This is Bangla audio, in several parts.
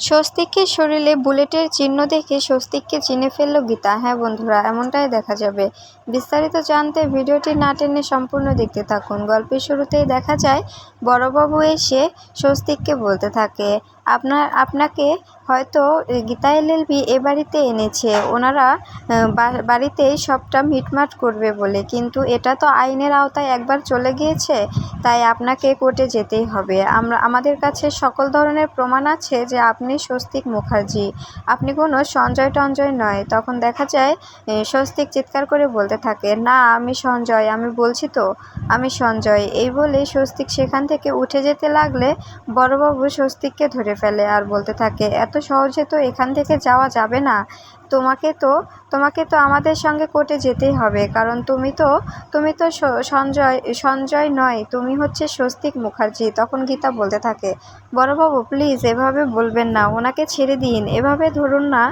স্বস্তিকের শরীরে বুলেটের চিহ্ন দেখে স্বস্তিককে চিনে ফেলল গীতা। হ্যাঁ বন্ধুরা, এমনটাই দেখা যাবে। বিস্তারিত জানতে ভিডিওটি না টেনে সম্পূর্ণ দেখতে থাকুন। গল্পের শুরুতেই দেখা যায়, বড়বাবু এসে স্বস্তিককে বলতে থাকে আপনার, আপনাকে হয়তো গীতা এলএলবি এ বাড়িতে এনেছে। ওনারা বাড়িতেই সবটা মিটমাট করবে বলে। কিন্তু এটা তো আইনের আওতায় একবার চলে গিয়েছে, তাই আপনাকে কোর্টে যেতেই হবে। আমরা, আমাদের কাছে সকল ধরনের প্রমাণ আছে যে আপনি স্বস্তিক মুখার্জি। আপনি কোনো সঞ্জয় টঞ্জয় নয়। তখন দেখা যায় স্বস্তিক চিৎকার করে বলতে থাকে, না, আমি সঞ্জয়, আমি বলছি তো, আমি সঞ্জয়। এই বলে স্বস্তিক সেখান থেকে উঠে যেতে লাগলে বড়বাবু স্বস্তিককে ধরে ফেলে আর বলতে থাকে এত সহজে তো এখান থেকে যাওয়া যাবে না। তোমাকে তো তোমাকে তো আমাদের সঙ্গে কোর্টে যেতেই হবে, কারণ তুমি তো তুমি তো সঞ্জয় সঞ্জয় নয়, তুমি হচ্ছে স্বস্তিক মুখার্জি, তখন গীতা বলতে থাকে। বড়বাবু প্লিজ এভাবে বলবেন না, ওনাকে ছেড়ে দিন, এভাবে ধরুন না,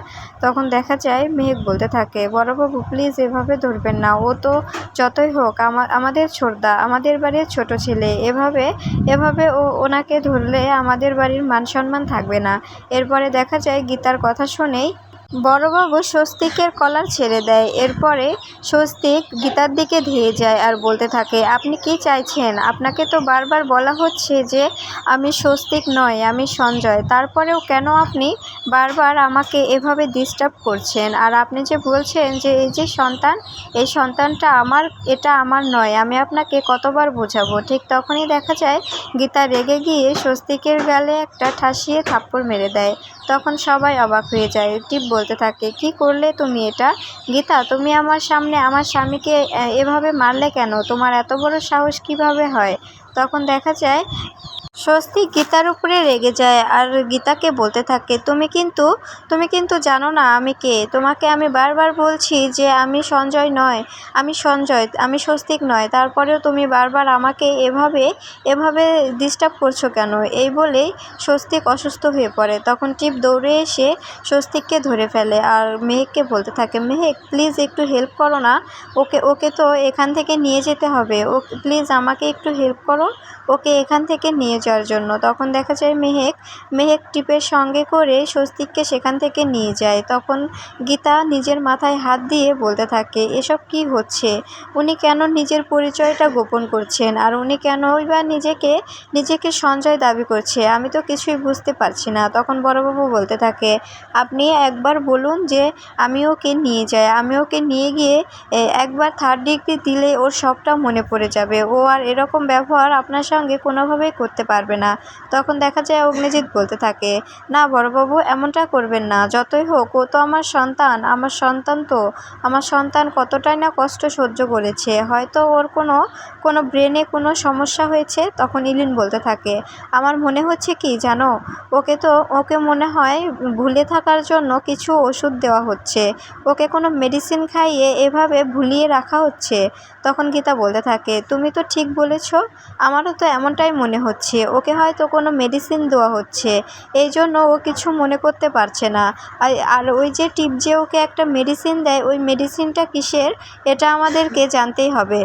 তখন দেখা যায় মেহেক বলতে থাকে, বড়বাবু প্লিজ এভাবে ধরবেন না, ও তো যতই হোক আমাদের ছোটদা, আমাদের বাড়ির ছোট ছেলে, এভাবে এভাবে ও, ওনাকে ধরলে আমাদের বাড়ির মান সম্মান থাকবে না। এরপরে দেখা যায় গীতার কথা শুনেই বড়বাবু স্বস্তিকের কলার ছেড়ে দেয়। এরপরে স্বস্তিক গীতার দিকে ধেয়ে যায় আর বলতে থাকে, আপনি কি চাইছেন? আপনাকে তো বারবার বলা হচ্ছে যে আমি স্বস্তিক নয় আমি সঞ্জয়। তারপরেও কেন আপনি বারবার আমাকে এভাবে ডিস্টার্ব করছেন? আর আপনি যে বলছেন যে এই যে সন্তান, এই সন্তানটা আমার, এটা আমার নয়, আমি আপনাকে কতবার বোঝাবো? ঠিক তখনই দেখা যায়, গীতা রেগে গিয়ে স্বস্তিকের গালে একটা ঠাসিয়ে থাপ্পড় মেরে দেয়। তখন সবাই অবাক হয়ে যায়। টিপ বলতে থাকে, কি করলে তুমি এটা? গীতা, তুমি আমার সামনে, আমার স্বামীকে এভাবে মারলে কেন? তোমার এত বড় সাহস কীভাবে হয়? তখন দেখা যায় স্বস্তি গীতার উপরে রেগে যায় আর গীতাকে বলতে থাকে, তুমি কিন্তু তুমি কিন্তু জানো না আমি কে। তোমাকে আমি বারবার বলছি যে আমি সঞ্জয় নয়, আমি সঞ্জয়, আমি স্বস্তিক নয়। তারপরেও তুমি বারবার আমাকে এভাবে এভাবে ডিস্টার্ব করছ কেন? এই বলেই স্বস্তিক অসুস্থ হয়ে পড়ে। তখন টিপ দৌড়ে এসে স্বস্তিককে ধরে ফেলে আর মেহেককে বলতে থাকে, মেহেক প্লিজ একটু হেল্প করো না। ওকে ওকে তো এখান থেকে নিয়ে যেতে হবে। ও প্লিজ আমাকে একটু হেল্প করো। ওকে এখান থেকে নিয়ে যাওয়ার জন্য। তখন দেখা যায় মেহেক মেহেক টিপের সঙ্গে করে স্বস্তিককে সেখান থেকে নিয়ে যায়। তখন গীতা নিজের মাথায় হাত দিয়ে বলতে থাকে, এসব কি হচ্ছে? উনি কেন নিজের পরিচয়টা গোপন করছেন? আর উনি কেনই বা নিজেকে নিজেকে সঞ্জয় দাবি করছে? আমি তো কিছুই বুঝতে পারছি না। তখন বড়বাবু বলতে থাকে, আপনি একবার বলুন যে আমি ওকে নিয়ে যাই। আমি ওকে নিয়ে গিয়ে একবার থার্ড ডিগ্রি দিলে ওর সবটা মনে পড়ে যাবে। ও আর এরকম ব্যবহার আপনার সঙ্গে কোনোভাবেই করতে পারবে না। তখন দেখা যায় অগ্নিজিৎ বলতে থাকে, না বড়বাবু, এমনটা করবেন না। যতই হোক, ও তো আমার সন্তান। আমার সন্তান তো, আমার সন্তান কতটাই না কষ্ট সহ্য করেছে। হয়তো ওর কোনো কোনো ব্রেনে কোনো সমস্যা হয়েছে? তখন ইলিন বলতে থাকে, আমার মনে হচ্ছে কি জানো? ওকে তো, ওকে মনে হয় ভুলে থাকার জন্য কিছু ওষুধ দেওয়া হচ্ছে। ওকে কোনো মেডিসিন খাইয়ে এভাবে ভুলিয়ে রাখা হচ্ছে? তখন গীতা বলতে থাকে, তুমি তো ঠিক বলেছ। আমারও তো এমনটাই মনে হচ্ছে। ওকে হয়তো কোনো মেডিসিন দেওয়া হচ্ছে। এই জন্য ও কিছু মনে করতে পারছে না। আর ওই যে টিপ যে ওকে একটা মেডিসিন দেয়, ওই মেডিসিনটা কিসের? এটা আমাদেরকে জানতেই হবে।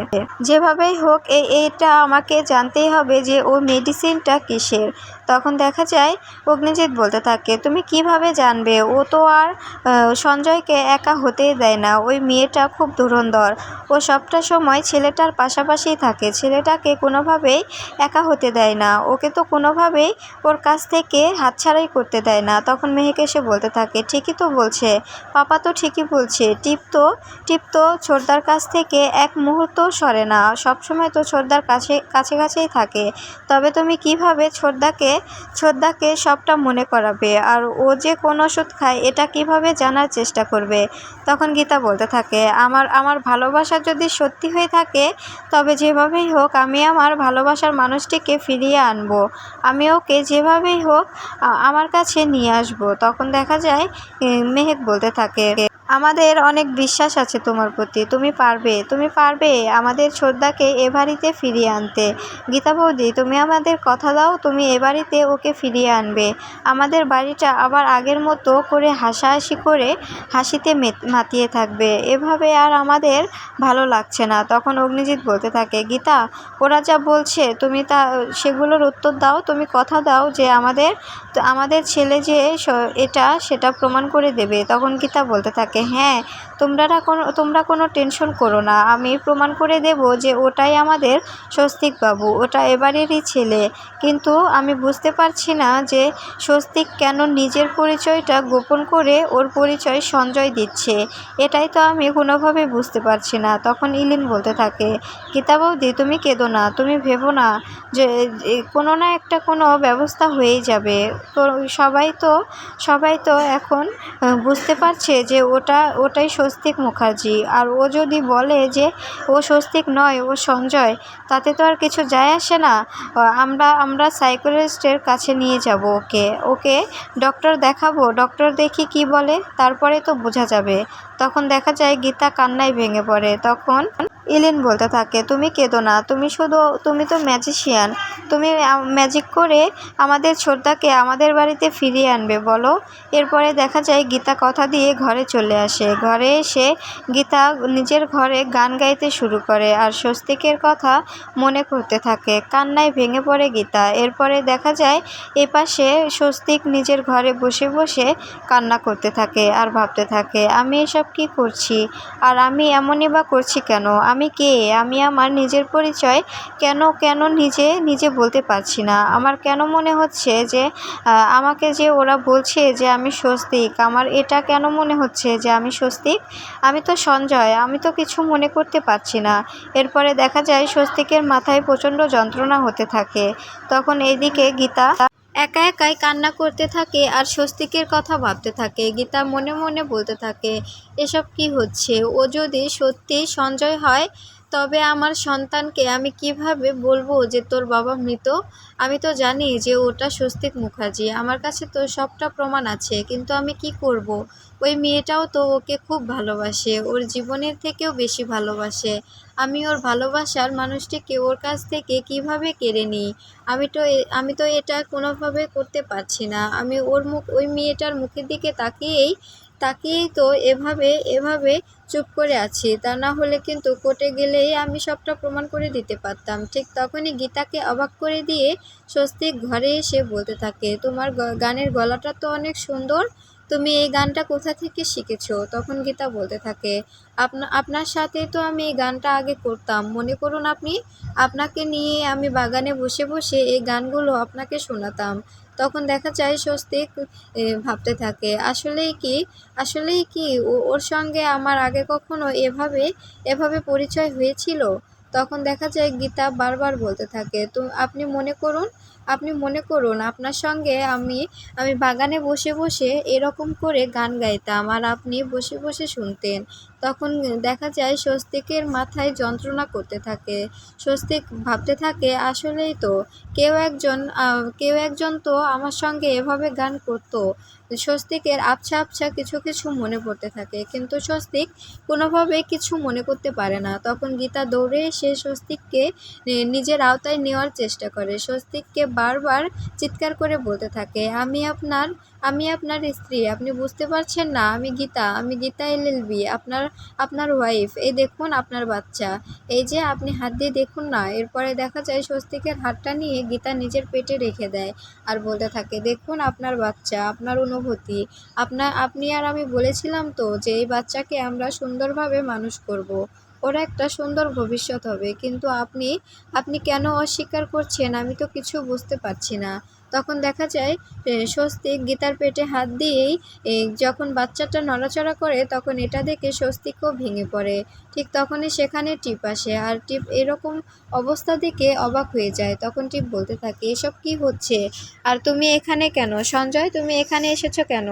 যেভাবেই হোক এটা আমাকে জানতেই হবে যে ওই মেডিসিনটা কিসের। তখন দেখা যায় অগ্নিজিৎ বলতে থাকে, তুমি কীভাবে জানবে? ও তো আর সঞ্জয়কে একা হতেই দেয় না। ওই মেয়েটা খুব ধুরন্ধর। ও সবটা সময় ছেলেটার পাশাপাশিই থাকে। ছেলেটাকে কোনোভাবেই একা হতে দেয় না। ওকে তো কোনোভাবেই ওর কাছ থেকে হাতছাড়াই করতে দেয় না। তখন মেহেক এসে বলতে থাকে, ঠিকই তো বলছে। পাপা তো ঠিকই বলছে। টিপ তো টিপ তো ছোটদার কাছ থেকে এক মুহূর্ত সরে না। সবসময় তো ছোটদার কাছে কাছে কাছেই থাকে। তবে তুমি কীভাবে ছোটদাকে ছোটদাকে সবটা মনে করাবে। আর ও যে কোন ওষুধ খায়, এটা কীভাবে জানার চেষ্টা করবে? তখন গীতা বলতে থাকে, আমার আমার ভালোবাসা যদি সত্যি হয়ে থাকে, তবে যেভাবেই হোক আমি আমার ভালোবাসার মানুষটিকে ফিরিয়ে আনব। আমি ওকে যেভাবেই হোক আমার কাছে নিয়ে আসব। তখন দেখা যায় মেহেক বলতে থাকে আমাদের অনেক বিশ্বাস আছে তোমার প্রতি। তুমি পারবে তুমি পারবে আমাদের শ্রদ্ধাকে এ বাড়িতে ফিরিয়ে আনতে। গীতা বৌদি, তুমি আমাদের কথা দাও, তুমি এ বাড়িতে ওকে ফিরিয়ে আনবে। আমাদের বাড়িটা আবার আগের মতো করে হাসাহাসি করে হাসিতে মেত- মাতিয়ে থাকবে। এভাবে আর আমাদের ভালো লাগছে না, তখন অগ্নিজিৎ বলতে থাকে, গীতা, ওরা যা বলছে, তুমি তা, সেগুলোর উত্তর দাও, তুমি কথা দাও যে আমাদের আমাদের ছেলে যে এটা, সেটা প্রমাণ করে দেবে। তখন গীতা বলতে থাকে হ্যাঁ তোমরা কোনো তোমরা কোনো টেনশন করো না। আমি প্রমাণ করে দেব যে ওটাই আমাদের স্বস্তিক বাবু, ওটা এবারেরই ছেলে। কিন্তু আমি বুঝতে পারছি না যে স্বস্তিক কেন নিজের পরিচয়টা গোপন করে ওর পরিচয় সঞ্জয় দিচ্ছে। এটাই তো আমি কোনোভাবে বুঝতে পারছি না। তখন ইলিন বলতে থাকে, গীতা বৌদি, তুমি কেঁদো না, তুমি ভেবো না যে কোনো না একটা কোনো ব্যবস্থা হয়েই যাবে। তো সবাই তো সবাই তো এখন বুঝতে পারছে যে ওটা, ওটাই স্বস্তিক মুখার্জি। আর ও যদি বলে যে ও স্বস্তিক নয়, ও সঞ্জয়, তাতে তো আর কিছু যায় আসে না। আমরা আমরা সাইকোলজিস্টের কাছে নিয়ে যাব ওকে। ওকে ডক্টর দেখাবো, ডক্টর দেখি কি বলে, তারপরে তো বোঝা যাবে। তখন দেখা যায় গীতা কান্নায় ভেঙে পড়ে। তখন ইলিন বলতে থাকে, তুমি কেঁদো না, তুমি শুধু, তুমি তো ম্যাজিশিয়ান, তুমি ম্যাজিক করে আমাদের ছোটদাকে আমাদের বাড়িতে ফিরিয়ে আনবে, বলো। এরপরে দেখা যায় গীতা কথা দিয়ে ঘরে চলে আসে। ঘরে এসে গীতা নিজের ঘরে গান গাইতে শুরু করে আর স্বস্তিকের কথা মনে করতে থাকে। কান্নায় ভেঙে পড়ে গীতা। এরপরে দেখা যায় এপাশে স্বস্তিক নিজের ঘরে বসে বসে কান্না করতে থাকে আর ভাবতে থাকে, আমি এসব কি করছি? আর আমি এমনই বা করছি কেন? আমি কে? আমি আমার নিজের পরিচয় কেন কেন নিজে নিজে বলতে পারছি না। আমার কেন মনে হচ্ছে যে আমাকে যে ওরা বলছে যে আমি স্বস্তিক, আমার এটা কেন মনে হচ্ছে যে আমি স্বস্তিক? আমি তো সঞ্জয়, আমি তো কিছু মনে করতে পারছি না। এরপরে দেখা যায় স্বস্তিকের মাথায় প্রচণ্ড যন্ত্রণা হতে থাকে। তখন এইদিকে গীতা একা একাই কান্না করতে থাকে আর স্বস্তিকের কথা ভাবতে থাকে। গীতা মনে মনে বলতে থাকে, এসব কি হচ্ছে? ও যদি সত্যি সঞ্জয় হয় তবে আমার সন্তানকে আমি কীভাবে বলব যে তোর বাবা মৃত? আমি তো জানি যে ওটা স্বস্তিক মুখার্জি। আমার কাছে তো সবটা প্রমাণ আছে, কিন্তু আমি কি করব। ওই মেয়েটাও তো ওকে খুব ভালোবাসে, ওর জীবনের থেকেও বেশি ভালোবাসে। আমি ওর ভালোবাসার মানুষটিকে ওর কাছ থেকে কীভাবে কেড়ে নিই? আমি তো আমি তো এটা কোনোভাবে করতে পারছি না। আমি ওর মুখ, ওই মেয়েটার মুখের দিকে তাকিয়েই তাকিয়েই তো এভাবে এভাবে চুপ করে আছি। তা না হলে কিন্তু কোর্টে গেলেই আমি সবটা প্রমাণ করে দিতে পারতাম। ঠিক তখনই গীতাকে অবাক করে দিয়ে স্বস্তিক ঘরে এসে বলতে থাকে, তোমার গানের গলাটা তো অনেক সুন্দর। তুমি এই গানটা কোথা থেকে শিখেছো? তখন গীতা বলতে থাকে, আপনা, আপনার সাথে তো আমি এই গানটা আগে করতাম। মনে করুন আপনি, আপনাকে নিয়ে আমি বাগানে বসে বসে এই গানগুলো আপনাকে শোনাতাম। তখন দেখা যায় স্বস্তিক ভাবতে থাকে। আসলেই কি? আসলেই কি? ওর সঙ্গে আমার আগে কখনো এভাবে এভাবে পরিচয় হয়েছিল? তখন দেখা যায় গীতা বারবার বলতে থাকে, তো, আপনি মনে করুন আপনি মনে করুন, আপনার সঙ্গে আমি আমি বাগানে বসে বসে এরকম করে গান গাইতাম আর আপনি বসে বসে শুনতেন। তখন দেখা যায় স্বস্তিকের মাথায় যন্ত্রণা করতে থাকে। স্বস্তিক ভাবতে থাকে, আসলেই তো কেউ একজন কেউ একজন তো আমার সঙ্গে এভাবে গান করতো। স্বস্তিকের আবছা আবছা কিছু কিছু মনে পড়তে থাকে, কিন্তু স্বস্তিক কোনোভাবে কিছু মনে করতে পারে না। তখন গীতা দৌড়ে এসে স্বস্তিককে নিজের আওতায় নেওয়ার চেষ্টা করে। স্বস্তিককে বারবার চিৎকার করে বলতে থাকে, আমি আপনার আমি আপনার স্ত্রী, আপনি বুঝতে পারছেন না, আমি গীতা আমি গীতা এলএলবি আপনার আপনার ওয়াইফ এই দেখুন আপনার বাচ্চা, এই যে আপনি হাত দিয়ে দেখুন না এরপরে দেখা যায় স্বস্তিকের হাতটা নিয়ে গীতা নিজের পেটে রেখে দেয় আর বলতে থাকে, দেখুন আপনার বাচ্চা, আপনার অনুভূতি আপনার আপনি আর আমি বলেছিলাম তো যে এই বাচ্চাকে আমরা সুন্দরভাবে মানুষ করব। ওর একটা সুন্দর ভবিষ্যৎ হবে। কিন্তু আপনি আপনি কেন অস্বীকার করছেন? আমি তো কিছু বুঝতে পারছি না। তখন দেখা যায় স্বস্তিক গীতার পেটে হাত দিয়েই যখন বাচ্চাটা নড়াচড়া করে তখন এটা দেখে স্বস্তিকও ভেঙে পড়ে। ঠিক তখনই সেখানে টিপ আসে আর টিপ এরকম অবস্থা দেখে অবাক হয়ে যায়। তখন টিপ বলতে থাকে, এসব কি হচ্ছে? আর তুমি এখানে কেন? সঞ্জয়, তুমি এখানে এসেছ কেন?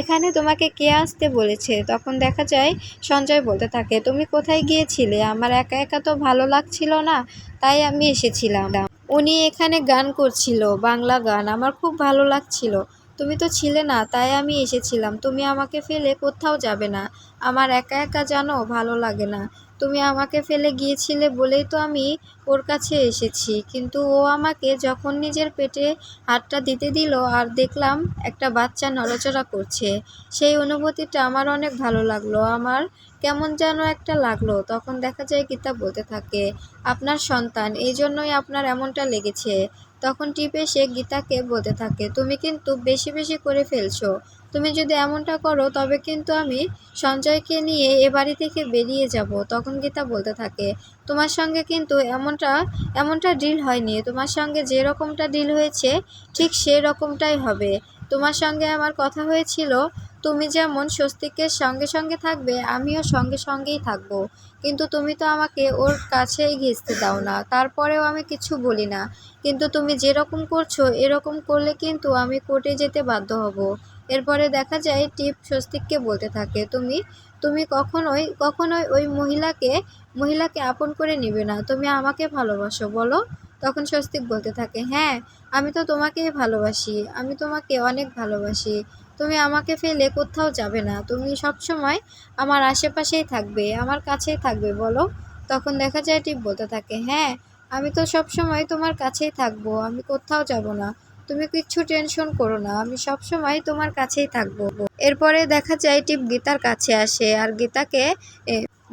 এখানে তোমাকে কে আসতে বলেছে? তখন দেখা যায়, সঞ্জয় বলতে থাকে, তুমি কোথায় গিয়েছিলে? আমার একা একা তো ভালো লাগছিল না, তাই আমি এসেছিলাম। উনি এখানে গান করছিল, বাংলা গান। আমার খুব ভালো লাগছিল। তুমি তো ছিলে না, তাই আমি এসেছিলাম। তুমি আমাকে ফেলে কোথাও যাবে না। আমার একা একা জানো, ভালো লাগে না। তুমি আমাকে ফেলে গিয়েছিলে বলেই তো আমি ওর কাছে এসেছি। কিন্তু ও আমাকে যখন নিজের পেটে হাতটা দিতে দিল আর দেখলাম একটা বাচ্চা নড়াচড়া করছে, সেই অনুভূতিটা আমার অনেক ভালো লাগল। আমার কেমন যেন একটা লাগল। তখন দেখা যায় গীতা বলতে থাকে, আপনার সন্তান, এই জন্যই আপনার এমনটা লেগেছে। তখন টিপে সে গীতাকে বলতে থাকে, তুমি কিন্তু বেশি বেশি করে ফেলছো। তুমি যদি এমনটা করো, তবে কিন্তু আমি সঞ্জয়কে নিয়ে এ বাড়ি থেকে বেরিয়ে যাব। তখন গীতা বলতে থাকে, তোমার সঙ্গে কিন্তু এমনটা এমনটা ডিল হয়নি। তোমার সঙ্গে যে রকমটা ডিল হয়েছে, ঠিক সেই রকমটাই হবে। তোমার সঙ্গে আমার কথা হয়েছিল, তুমি যেমন স্বস্তিকের সঙ্গে সঙ্গে থাকবে, আমিও সঙ্গে সঙ্গেই থাকব। কিন্তু তুমি তো আমাকে ওর কাছেই ঘেঁচতে দাও না। তারপরেও আমি কিছু বলি না। কিন্তু তুমি যেরকম করছ, এরকম করলে কিন্তু আমি কোর্টে যেতে বাধ্য হব। এরপরে দেখা যায়, টিপ স্বস্তিককে বলতে থাকে, তুমি তুমি কখনোই কখনোই ওই মহিলাকে মহিলাকে আপন করে নিবে না। তুমি আমাকে ভালোবাসো, বলো? তখন স্বস্তিক বলতে থাকে হ্যাঁ আমি তো তোমাকেই ভালোবাসি, আমি তোমাকে অনেক ভালোবাসি। তুমি আমাকে ফেলে কোথাও যাবে না। তুমি সবসময় আমার আশেপাশেই থাকবে, আমার কাছেই থাকবে, বলো? তখন দেখা যায়, টিপ বলতে থাকে হ্যাঁ আমি তো সব সময় তোমার কাছেই থাকব, আমি কোথাও যাব না। তুমি কিচ্ছু টেনশন করো না, আমি সবসময় তোমার কাছেই থাকব। এরপরে দেখা যায় টিপ গীতার কাছে আসে আর গীতাকে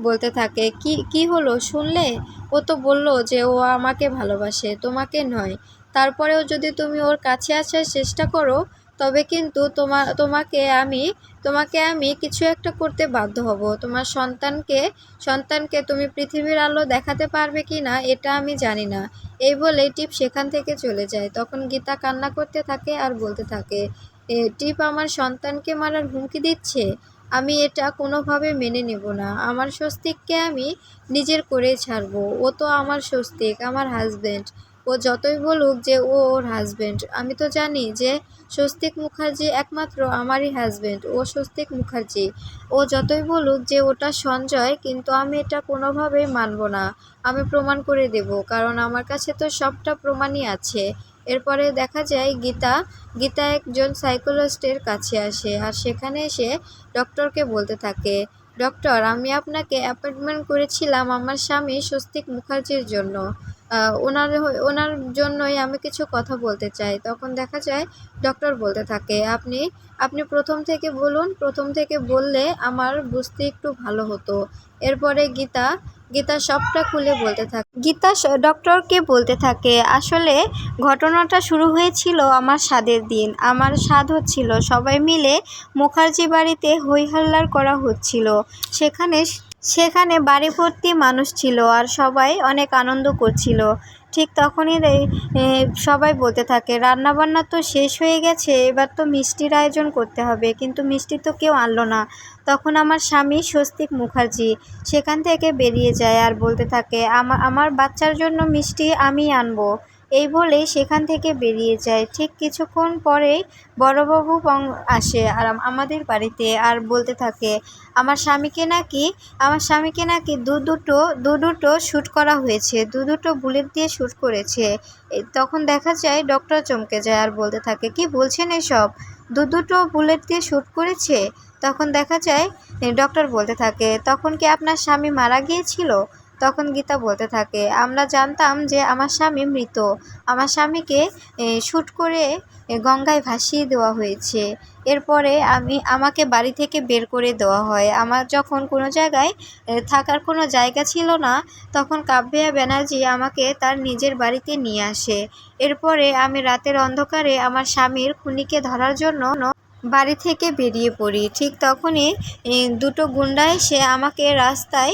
বলতে থাকে, কি কি হলো? শুনলে? ও তো বলল যে ও আমাকে ভালোবাসে, তোমাকে নয়। তারপরেও যদি তুমি ওর কাছে আসার চেষ্টা করো, তবে কিন্তু তোমা, তোমাকে আমি তোমাকে আমি কিছু একটা করতে বাধ্য হব। তোমার সন্তানকে সন্তানকে তুমি পৃথিবীর আলো দেখাতে পারবে কি না এটা আমি জানি না। এই বলে টিপ সেখান থেকে চলে যায়। তখন গীতা কান্না করতে থাকে আর বলতে থাকে "এ, টিপ আমার সন্তানকে মারার হুমকি দিচ্ছে? আমি এটা কোনোভাবে মেনে নেব না। আমার স্বস্তিককে আমি নিজের করে ছাড়বো। ও তো আমার স্বস্তিক আমার হাজব্যান্ড ও যতই বলুক যে ও ওর হাজব্যান্ড আমি তো জানি যে স্বস্তিক মুখার্জি একমাত্র আমারই হাজব্যান্ড ও স্বস্তিক মুখার্জি। ও যতই বলুক যে ওটা সঞ্জয়, কিন্তু আমি এটা কোনোভাবেই মানব না। আমি প্রমাণ করে দেব, কারণ আমার কাছে তো সবটা প্রমাণই আছে। এরপরে দেখা যায় গীতা গীতা একজন সাইকোলজিস্টের কাছে আসে আর সেখানে এসে ডক্টরকে বলতে থাকে ডক্টর আমি আপনাকে অ্যাপয়েন্টমেন্ট করেছিলাম আমার স্বামী স্বস্তিক মুখার্জির জন্য। ওনার ওনার জন্যই আমি কিছু কথা বলতে চাই। তখন দেখা যায় ডক্টর বলতে থাকে, আপনি আপনি প্রথম থেকে বলুন, প্রথম থেকে বললে আমার বুঝতে একটু ভালো হতো। এরপরে গীতা গীতা সবটা খুলে বলতে থাকে, গীতা ডক্টরকে বলতে থাকে, আসলে ঘটনাটা শুরু হয়েছিল আমার স্বাদের দিন। আমার স্বাদ হচ্ছিল সবাই মিলে মুখার্জি বাড়িতে হইহাল্লার করা হচ্ছিল। সেখানে সেখানে বাড়ি ভর্তি মানুষ ছিল আর সবাই অনেক আনন্দ করছিল। ঠিক তখনই সবাই বলতে থাকে, রান্নাবান্না তো শেষ হয়ে গেছে, এবার তো মিষ্টির আয়োজন করতে হবে, কিন্তু মিষ্টি তো কেউ আনলো না। তখন আমার স্বামী স্বস্তিক মুখার্জি সেখান থেকে বেরিয়ে যায় আর বলতে থাকে আমার বাচ্চার জন্য মিষ্টি আমি আনব। এই বলেই সেখান থেকে বেরিয়ে যায়। ঠিক কিছুক্ষণ পরেই বড়বাবু আসে আর আমাদের বাড়িতে আর বলতে থাকে, আমার স্বামীকে নাকি, আমার স্বামীকে নাকি দু দুটো দু দুটো শ্যুট করা হয়েছে, দু দুটো বুলেট দিয়ে শ্যুট করেছে। তখন দেখা যায় ডক্টর চমকে যায় আর বলতে থাকে, কি বলছেন এসব? দু দুটো বুলেট দিয়ে শ্যুট করেছে? তখন দেখা যায় ডক্টর বলতে থাকে, তখন কি আপনার স্বামী মারা গিয়েছিল? তখন গীতা বলতে থাকে, আমরা জানতাম যে আমার স্বামী মৃত। আমার স্বামীকে শ্যুট করে গঙ্গায় ভাসিয়ে দেওয়া হয়েছে। এরপরে আমি, আমাকে বাড়ি থেকে বের করে দেওয়া হয়। আমার যখন কোনো জায়গায় থাকার কোনো জায়গা ছিল না, তখন কাব্যা ব্যানার্জি আমাকে তার নিজের বাড়িতে নিয়ে আসে। এরপরে আমি রাতের অন্ধকারে আমার স্বামীর খুনিকে ধরার জন্য বাড়ি থেকে বেরিয়ে পড়ি। ঠিক তখনই দুটো গুন্ডা এসে আমাকে রাস্তায়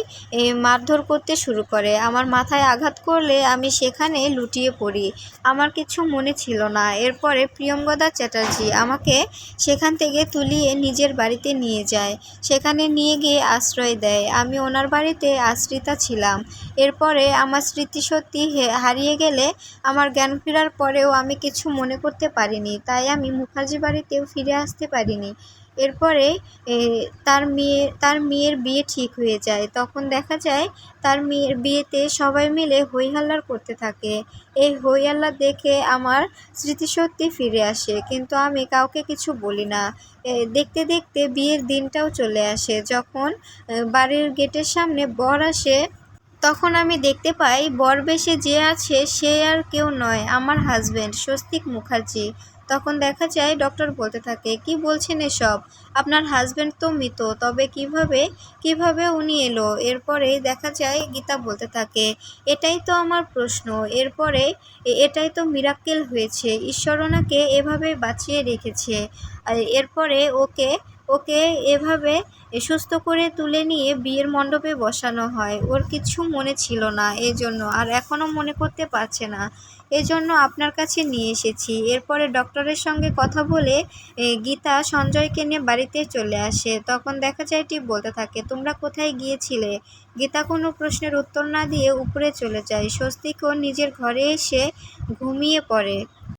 মারধর করতে শুরু করে। আমার মাথায় আঘাত করলে আমি সেখানে লুটিয়ে পড়ি। আমার কিছু মনে ছিল না। এরপরে প্রিয়ঙ্গদা চ্যাটার্জি আমাকে সেখান থেকে তুলিয়ে নিজের বাড়িতে নিয়ে যায়। সেখানে নিয়ে গিয়ে আশ্রয় দেয়। আমি ওনার বাড়িতে আশ্রিতা ছিলাম। এরপরে আমার স্মৃতিশক্তি হারিয়ে গেলে আমার জ্ঞান ফেরার পরেও আমি কিছু মনে করতে পারিনি। তাই আমি মুখার্জি বাড়িতেও ফিরে আসতে পারিনি। এরপরে তার মেয়ে, তার মেয়ের বিয়ে ঠিক হয়ে যায়। তখন দেখা যায়, তার মেয়ের বিয়েতে সবাই মিলে হইহাল্লার করতে থাকে। এই হইহাল্লা দেখে আমার স্মৃতিশক্তি ফিরে আসে, কিন্তু আমি কাউকে কিছু বলি না। দেখতে দেখতে বিয়ের দিনটাও চলে আসে। যখন বাড়ির গেটের সামনে বর আসে তখন আমি দেখতে পাই বর বেশে যে আছে সে আর কেউ নয়, আমার হাজবেন্ড স্বস্তিক মুখার্জি। তখন দেখা যায় ডক্টর বলতে থাকে, কি বলছেন এসব? আপনার হাজবেন্ড তো মৃত, তবে কীভাবে কীভাবে উনি এলো? এরপরে দেখা যায়, গীতা বলতে থাকে, এটাই তো আমার প্রশ্ন, এরপরে, এটাই তো মিরাক্কেল হয়েছে, ঈশ্বর ওনাকে এভাবে বাঁচিয়ে রেখেছে। এরপরে ওকে ওকে এভাবে সুস্থ করে তুলে নিয়ে বিয়ের মণ্ডপে বসানো হয়। ওর কিছু মনে ছিল না এজন্য, আর এখনও মনে করতে পারছে না। এজন্য আপনার কাছে নিয়ে এসেছি। এরপরে ডক্টরের সঙ্গে কথা বলে গীতা সঞ্জয়কে নিয়ে বাড়িতে চলে আসে। তখন দেখা যায় টি বলতে থাকে, তোমরা কোথায় গিয়েছিলে? গীতা কোনো প্রশ্নের উত্তর না দিয়ে উপরে চলে যায়। স্বস্তিকও নিজের ঘরে এসে ঘুমিয়ে পড়ে।